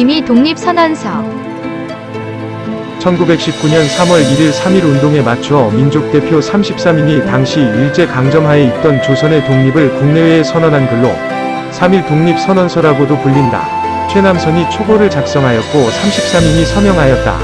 김희 독립선언서 1919년 3월 1일 3.1 운동에 맞추어 민족대표 33인이 당시 일제강점하에 있던 조선의 독립을 국내외에 선언한 글로 3.1 독립선언서라고도 불린다. 최남선이 초고를 작성하였고 33인이 서명하였다.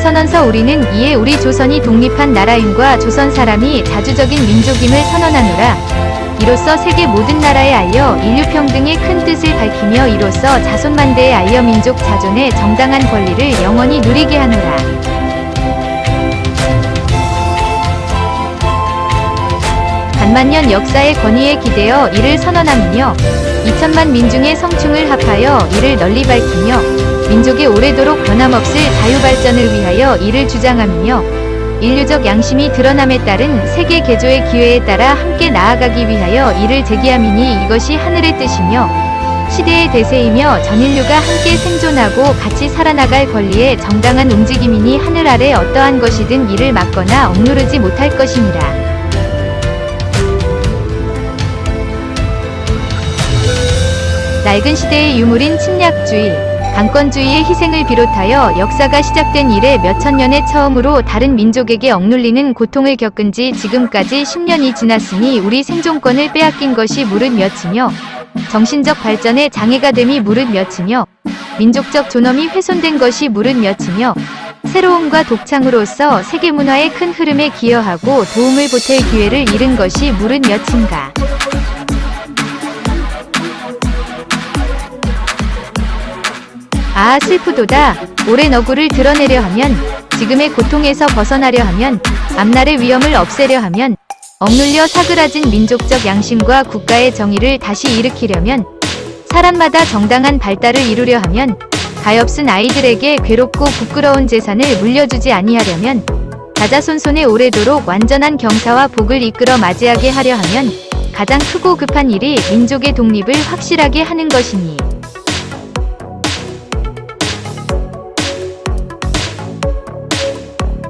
선언서 우리는 이에 우리 조선이 독립한 나라임과 조선 사람이 다주적인 민족임을 선언하노라. 이로써 세계 모든 나라에 알려 인류 평등의 큰 뜻을 밝히며 이로써 자손만대에 알려 민족 자존의 정당한 권리를 영원히 누리게 하노라. 반만년 역사의 권위에 기대어 이를 선언하며 2천만 민중의 성충을 합하여 이를 널리 밝히며 민족의 오래도록 변함없을 자유발전을 위하여 이를 주장하며 인류적 양심이 드러남에 따른 세계 개조의 기회에 따라 함께 나아가기 위하여 이를 제기함이니 이것이 하늘의 뜻이며 시대의 대세이며 전 인류가 함께 생존하고 같이 살아나갈 권리의 정당한 움직임이니 하늘 아래 어떠한 것이든 이를 막거나 억누르지 못할 것이니라. 낡은 시대의 유물인 침략주의, 강권주의의 희생을 비롯하여 역사가 시작된 이래 몇천 년에 처음으로 다른 민족에게 억눌리는 고통을 겪은 지 지금까지 10년이 지났으니 우리 생존권을 빼앗긴 것이 무릇 몇이며 정신적 발전에 장애가 됨이 무릇 몇이며 민족적 존엄이 훼손된 것이 무릇 몇이며 새로움과 독창으로서 세계 문화의 큰 흐름에 기여하고 도움을 보탤 기회를 잃은 것이 무릇 몇인가. 아 슬프도다. 오랜 어구를 드러내려 하면 지금의 고통에서 벗어나려 하면 앞날의 위험을 없애려 하면 억눌려 사그라진 민족적 양심과 국가의 정의를 다시 일으키려면 사람마다 정당한 발달을 이루려 하면 가엾은 아이들에게 괴롭고 부끄러운 재산을 물려주지 아니하려면 자자손손에 오래도록 완전한 경사와 복을 이끌어 맞이하게 하려 하면 가장 크고 급한 일이 민족의 독립을 확실하게 하는 것이니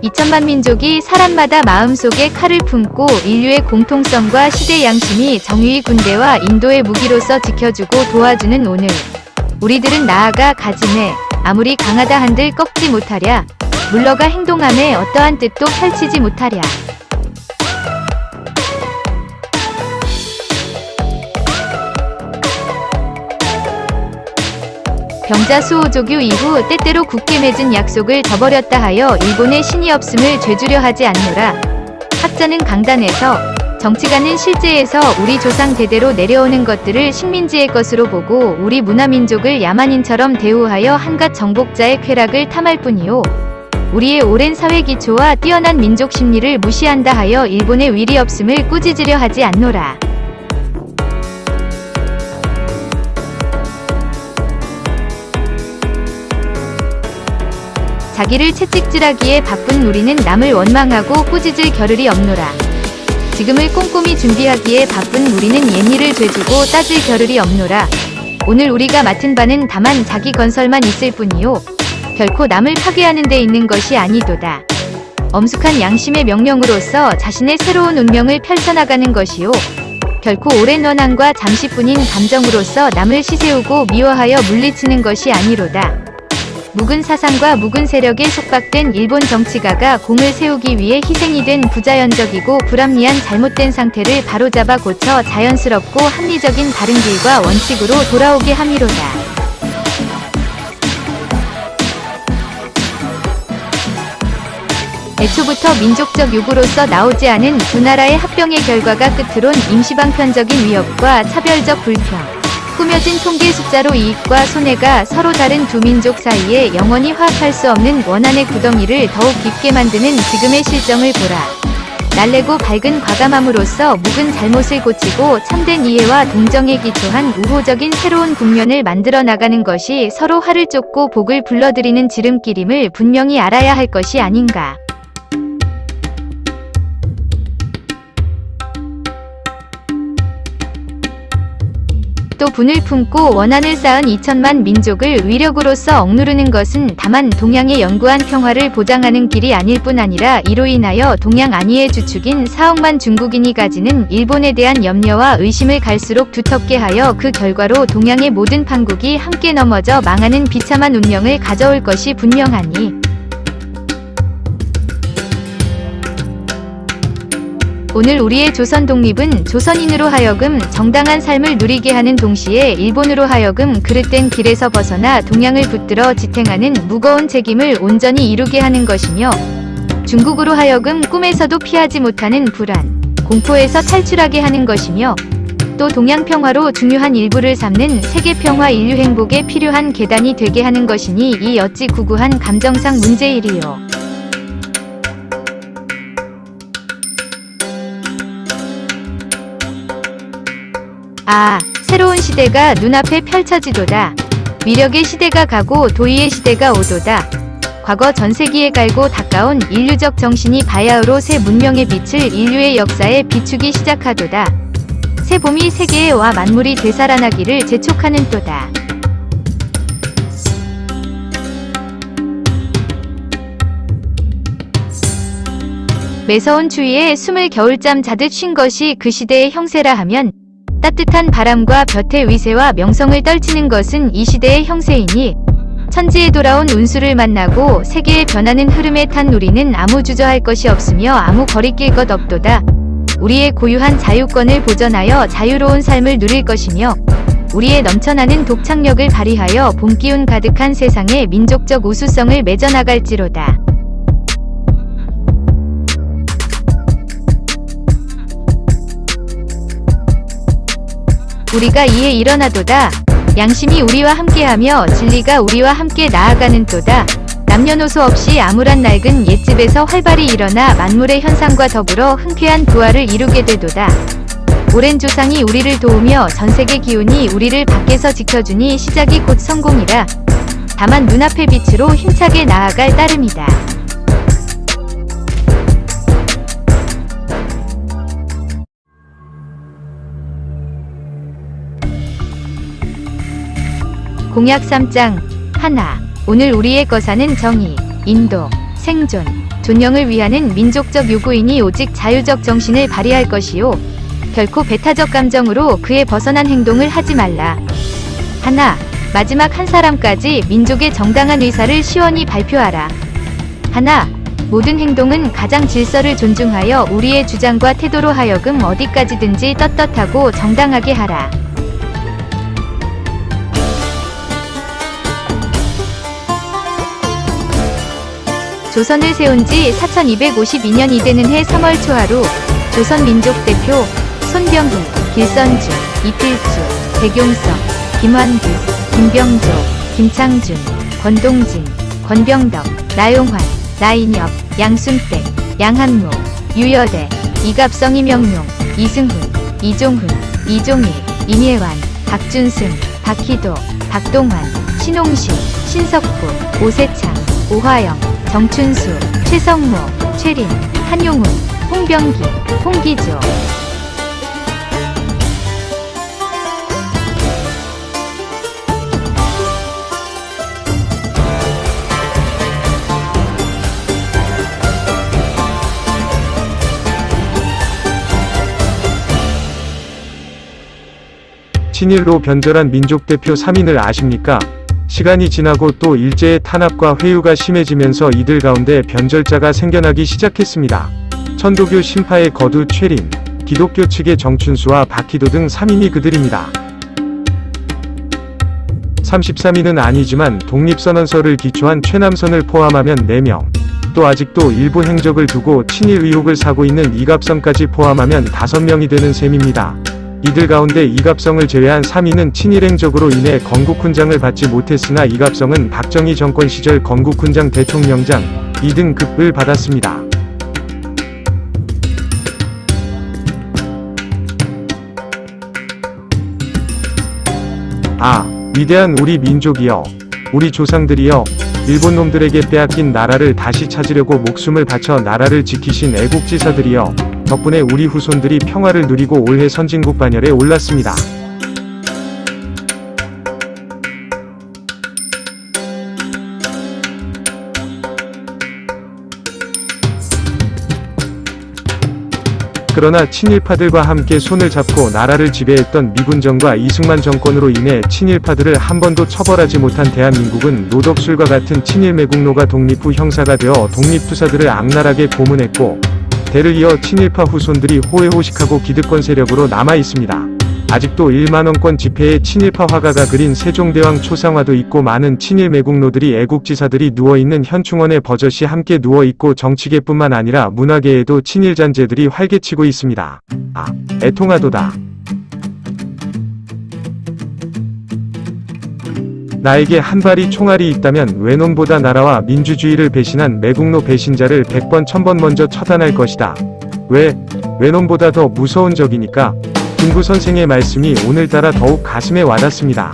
이천만 민족이 사람마다 마음속에 칼을 품고 인류의 공통성과 시대 양심이 정의의 군대와 인도의 무기로서 지켜주고 도와주는 오늘. 우리들은 나아가 가짐에 아무리 강하다 한들 꺾지 못하랴. 물러가 행동함에 어떠한 뜻도 펼치지 못하랴. 병자 수호조교 이후 때때로 굳게 맺은 약속을 저버렸다 하여 일본의 신이 없음을 죄주려 하지 않노라. 학자는 강단에서 정치가는 실제에서 우리 조상 대대로 내려오는 것들을 식민지의 것으로 보고 우리 문화민족을 야만인처럼 대우하여 한갓 정복자의 쾌락을 탐할 뿐이요. 우리의 오랜 사회 기초와 뛰어난 민족 심리를 무시한다 하여 일본의 위리 없음을 꾸짖으려 하지 않노라. 자기를 채찍질하기에 바쁜 우리는 남을 원망하고 꾸짖을 겨를이 없노라. 지금을 꼼꼼히 준비하기에 바쁜 우리는 예미를 죄주고 따질 겨를이 없노라. 오늘 우리가 맡은 바는 다만 자기 건설만 있을 뿐이요. 결코 남을 파괴하는 데 있는 것이 아니도다. 엄숙한 양심의 명령으로서 자신의 새로운 운명을 펼쳐나가는 것이요. 결코 오랜 원한과 잠시뿐인 감정으로서 남을 시세우고 미워하여 물리치는 것이 아니로다. 묵은 사상과 묵은 세력에 속박된 일본 정치가가 공을 세우기 위해 희생이 된 부자연적이고 불합리한 잘못된 상태를 바로잡아 고쳐 자연스럽고 합리적인 바른 길과 원칙으로 돌아오게 함이로다. 애초부터 민족적 요구로서 나오지 않은 두 나라의 합병의 결과가 끝으론 임시방편적인 위협과 차별적 불평, 꾸며진 통계 숫자로 이익과 손해가 서로 다른 두 민족 사이에 영원히 화합할 수 없는 원한의 구덩이를 더욱 깊게 만드는 지금의 실정을 보라. 날래고 밝은 과감함으로써 묵은 잘못을 고치고 참된 이해와 동정에 기초한 우호적인 새로운 국면을 만들어 나가는 것이 서로 화를 쫓고 복을 불러들이는 지름길임을 분명히 알아야 할 것이 아닌가. 또 분을 품고 원한을 쌓은 2천만 민족을 위력으로서 억누르는 것은 다만 동양의 영구한 평화를 보장하는 길이 아닐 뿐 아니라 이로 인하여 동양 안위의 주축인 4억만 중국인이 가지는 일본에 대한 염려와 의심을 갈수록 두텁게 하여 그 결과로 동양의 모든 판국이 함께 넘어져 망하는 비참한 운명을 가져올 것이 분명하니 오늘 우리의 조선 독립은 조선인으로 하여금 정당한 삶을 누리게 하는 동시에 일본으로 하여금 그릇된 길에서 벗어나 동양을 붙들어 지탱하는 무거운 책임을 온전히 이루게 하는 것이며 중국으로 하여금 꿈에서도 피하지 못하는 불안, 공포에서 탈출하게 하는 것이며 또 동양 평화로 중요한 일부를 삼는 세계 평화 인류 행복에 필요한 계단이 되게 하는 것이니 이 어찌 구구한 감정상 문제이리요. 아, 새로운 시대가 눈앞에 펼쳐지도다. 위력의 시대가 가고 도의의 시대가 오도다. 과거 전세기에 갈고 닦아온 인류적 정신이 바야흐로 새 문명의 빛을 인류의 역사에 비추기 시작하도다. 새 봄이 세계에 와 만물이 되살아나기를 재촉하는 또다. 매서운 추위에 숨을 겨울잠 자듯 쉰 것이 그 시대의 형세라 하면 따뜻한 바람과 볕의 위세와 명성을 떨치는 것은 이 시대의 형세이니 천지에 돌아온 운수를 만나고 세계의 변하는 흐름에 탄 우리는 아무 주저할 것이 없으며 아무 거리낄 것 없도다. 우리의 고유한 자유권을 보전하여 자유로운 삶을 누릴 것이며 우리의 넘쳐나는 독창력을 발휘하여 봄기운 가득한 세상에 민족적 우수성을 맺어나갈지로다. 우리가 이에 일어나도다. 양심이 우리와 함께하며 진리가 우리와 함께 나아가는 또다. 남녀노소 없이 암울한 낡은 옛집에서 활발히 일어나 만물의 현상과 더불어 흔쾌한 부활을 이루게 되도다. 오랜 조상이 우리를 도우며 전세계 기운이 우리를 밖에서 지켜주니 시작이 곧 성공이라. 다만 눈앞의 빛으로 힘차게 나아갈 따름이다. 공약 3장 하나 오늘 우리의 거사는 정의, 인도, 생존, 존영을 위하는 민족적 요구이니 오직 자유적 정신을 발휘할 것이요 결코 배타적 감정으로 그에 벗어난 행동을 하지 말라. 하나 마지막 한 사람까지 민족의 정당한 의사를 시원히 발표하라. 하나 모든 행동은 가장 질서를 존중하여 우리의 주장과 태도로 하여금 어디까지든지 떳떳하고 정당하게 하라. 조선을 세운 지 4252년이 되는 해 3월 초하루 조선 민족 대표 손병희, 길선주, 이필주, 백용석, 김환규, 김병조, 김창준, 권동진, 권병덕, 나용환, 나인엽, 양순댁, 양한무, 유여대, 이갑성 이명용, 이승훈, 이종훈, 이종일, 임예환, 박준승, 박희도, 박동환, 신홍식, 신석구, 오세창, 오화영, 정춘수, 최성모, 최린, 한용훈, 홍병기, 홍기조. 친일로 변절한 민족 대표 3인을 아십니까? 시간이 지나고 또 일제의 탄압과 회유가 심해지면서 이들 가운데 변절자가 생겨나기 시작했습니다. 천도교 신파의 거두 최린, 기독교 측의 정춘수와 박희도 등 3인이 그들입니다. 33인은 아니지만 독립선언서를 기초한 최남선을 포함하면 4명, 또 아직도 일부 행적을 두고 친일 의혹을 사고 있는 이갑성까지 포함하면 5명이 되는 셈입니다. 이들 가운데 이갑성을 제외한 3인은 친일 행적으로 인해 건국훈장을 받지 못했으나 이갑성은 박정희 정권 시절 건국훈장 대통령장 2등급을 받았습니다. 아, 위대한 우리 민족이여, 우리 조상들이여, 일본 놈들에게 빼앗긴 나라를 다시 찾으려고 목숨을 바쳐 나라를 지키신 애국지사들이여, 덕분에 우리 후손들이 평화를 누리고 올해 선진국 반열에 올랐습니다. 그러나 친일파들과 함께 손을 잡고 나라를 지배했던 미군정과 이승만 정권으로 인해 친일파들을 한 번도 처벌하지 못한 대한민국은 노덕술과 같은 친일 매국노가 독립 후 형사가 되어 독립투사들을 악랄하게 고문했고 대를 이어 친일파 후손들이 호해호식하고 기득권 세력으로 남아 있습니다. 아직도 1만원권 지폐에 친일파 화가가 그린 세종대왕 초상화도 있고 많은 친일 매국노들이 애국지사들이 누워있는 현충원에 버젓이 함께 누워있고 정치계뿐만 아니라 문화계에도 친일 잔재들이 활개치고 있습니다. 아, 애통하도다. 나에게 한 발이 총알이 있다면 외놈보다 나라와 민주주의를 배신한 매국노 배신자를 100번 1000번 먼저 처단할 것이다. 왜? 외놈보다 더 무서운 적이니까. 김구 선생의 말씀이 오늘따라 더욱 가슴에 와닿습니다.